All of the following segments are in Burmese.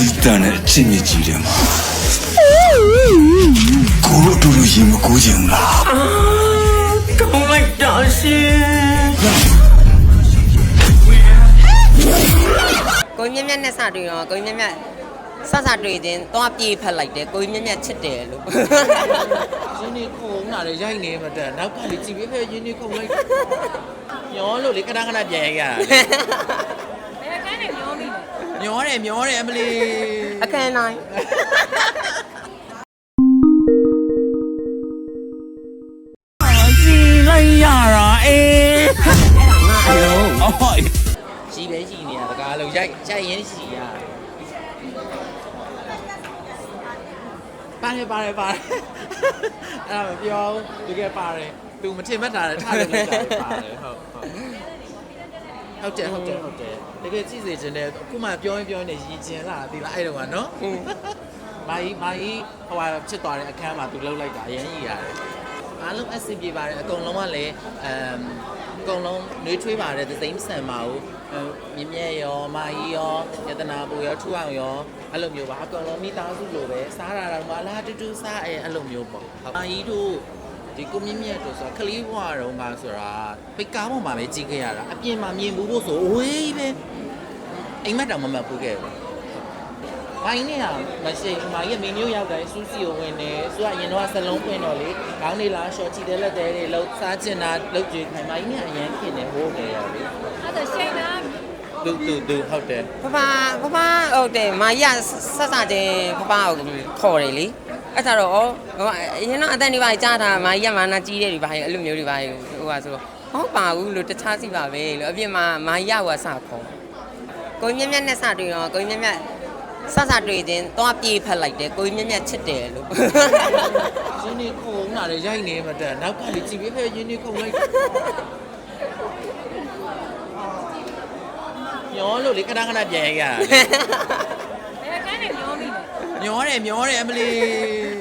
စီးတန်တဲ့အချင်းမြစ်ကြီးတယ်မှာကိုတို့အတူတူရင်မကူးချင်ဘူးလားကောင်းလိုက်တာရှင်ကိုကြီးမြတ်မြတ်နဲ့စတွေ့တော့ကိုကြီးမြတ်မြတ်စစတွေ့ချင်းသွားပြေးဖက်လိုက်တယ်ကိုကြီးမြတ်မြတ်ချစ်တယ်လို့ရင်းနေခုံလာလေရိုက်နေမှတက်နောက်ကလေကြည့်ပြီးဖဲရင်းနေခုံလိုက်ညောလို့လေခဏခဏပြန်ရိုက်ရတာလေ ဘယ်ကန်းနဲ့ပြောမိ လဲညောတယ်မျောတယ်အမလီအခန်းတိုင်းကြည့်လိုက်ရတာအေးအလုံးအော်ရှိပဲရှိနေရတကားလို့ရိုက်ရိုက်ရင်းရှိရပါတယ်ပါတယ်ပါတယ်အဲ့ဒါမပြောဘူးတကယ်ပါတယ်သူမထင်မှတ်တာလည်းထားလို့လိုက်တာလည်းပါတယ်ဟုတ်ဟုတ် ဟုတ်တယ်ဟုတ်တယ်ဟုတ်တယ်တကယ်ကြည့်စေချင်တယ်အခုမှပြောရင်ပြောရင်လည်းရည်ကျင်လာသေးလားအဲ့တော့ကနော်မာကြီးမာကြီးဟိုဟာဖြစ်သွားတဲ့အခန်းမှာသူလှုပ်လိုက်တာအရင်ကြီးရတယ်အားလုံးအဆင်ပြေပါတယ်အကုန်လုံးကလည်းအမ်အကုန်လုံးနှွေးထွေးပါတယ်သသိမ်းဆန်ပါဘူးမြင်းမြဲရောမာကြီးရောယတနာပူရောထူအောင်ရောအဲ့လိုမျိုးပါအကုန်လုံးမိသားစုလိုပဲစားတာတော့မအလားတူတူစားအဲအဲ့လိုမျိုးပေါ့မာကြီးတို့ ဒီကိုမြင့်မြတ်တို့ဆိုတာခလီးဘွားတော့ငါဆိုတာပိတ်ကားပေါ်မှာပဲကြီးခဲ့ရတာအပြင်မှာမြင်ဘူးဖို့ဆိုဝေးပဲအိမ်မက်တောင်မမှတ်ဘူးခဲ့ဘူးဘိုင်းနဲ့ဟာမရှိဘူးမာကြီးကမင်းမျိုးရောက်တိုင်းစူးစီကိုဝင်နေသူကအရင်တော့စလုံးပွင့်တော့လေခေါင်းလေးလားရှော့ချီတဲ့လက်သေးတွေလှုပ်စားချင်တာလှုပ်ကြွေးခိုင်းမာကြီးနဲ့အရင်ခင်နေဟိုးခဲ့ရတယ်အဲ့ဒါရှိန်နာသူသူသူဟုတ်တယ်ဖဖဖဖဟုတ်တယ်မာကြီးကဆက်စချင်းဖဖကိုခေါ်တယ်လေ အဲ့ဒါတော့ဟိုအရင်တော့အတန်ဒီပါကြားတာမာကြီးကမာနာကြီးတယ်ဒီပါအဲ့လိုမျိုးတွေပါဟိုဟာဆိုဟုတ်ပါဘူးလို့တခြားစီပါပဲလို့အပြင်မှာမာကြီးကစခေါ်ကိုကြီးမြတ်မြတ်နဲ့စတွေ့တော့ကိုကြီးမြတ်မြတ်စစတွေ့ချင်းသွားပြေးဖက်လိုက်တယ်ကိုကြီးမြတ်မြတ်ချစ်တယ်လို့ရင်းနေခုံလာလေရိုက်နေမှတက်နောက်ကလေကြည့်ပြီးဖဲရင်းနေခုံလိုက်ညောလို့လေခဏခဏပြန်ရိုက်ရတာလေဘယ်ကန်းနဲ့ပြော မိလဲညောတယ်မျောတယ်အမလီ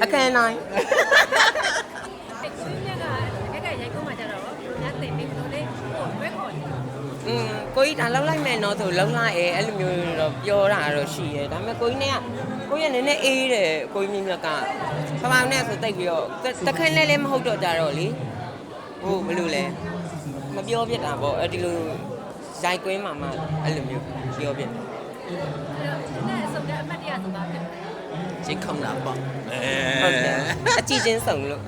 အခန်းတိုင်းအဲ့ဒီမြက်ကအဲ့ကရိုက်ကုန်မှကြတော့ညတင်ပြီးလို့လေဟိုဘက်ခေါ်တယ်อืมကိုကြီးဒါလောက်လိုက်မယ်နော်ဆိုလောက်လိုက်အဲအဲ့လိုမျိုးတော့ပြောတာတော့ရှိရဲဒါပေမဲ့ကိုကြီးနဲ့ကကိုကြီးကနည်းနည်းအေးတယ်ကိုကြီးမြင့်မြတ်ကဖဖောင်နဲ့ဆိုတိတ်ပြီးတော့တခန်းလဲလဲမဟုတ်တော့ကြတော့လေဟိုဘယ်လိုလဲမပြောပြစ်တာပေါ့အဲ့ဒီလိုရိုက်ကွင်းမှာမှအဲ့လိုမျိုးပြောပြစ်တယ်အဲ့ဒါဆိုတော့အမတ်တရားဆိုပါဖြ စ်တယ်ချင်းခုံတာပေါ့အဲဟုတ်တယ်အကြည့်ချင်းစုံလို့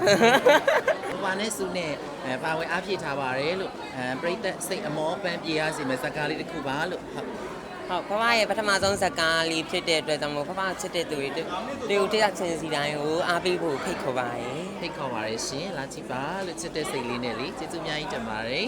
ဘာနဲ့စုနဲ့အဲပါဝင်အားဖြည့်ထားပါတယ်လို့အဲပြိသက်စိတ်အမောပန်းပြေရစီမဲ့ဇာကားလေးတစ်ခုပါလို့ဟုတ်ဟုတ်ဖဖရဲ့ပထမဆုံးဇာတ်ကားလေးဖြစ်တဲ့အတွက်ကြောင့်မို့ဖဖချစ်တဲ့သူတွေတွေကိုတရားချင်းစီတိုင်းကိုအားပေးဖို့ဖိတ်ခေါ်ပါရယ်ဖိတ်ခေါ်ပါတယ်ရှင်လာကြည့်ပါလို့ချစ်တဲ့စိတ်လေးနဲ့လေကျေးဇူးအများကြီးတင်ပါတယ်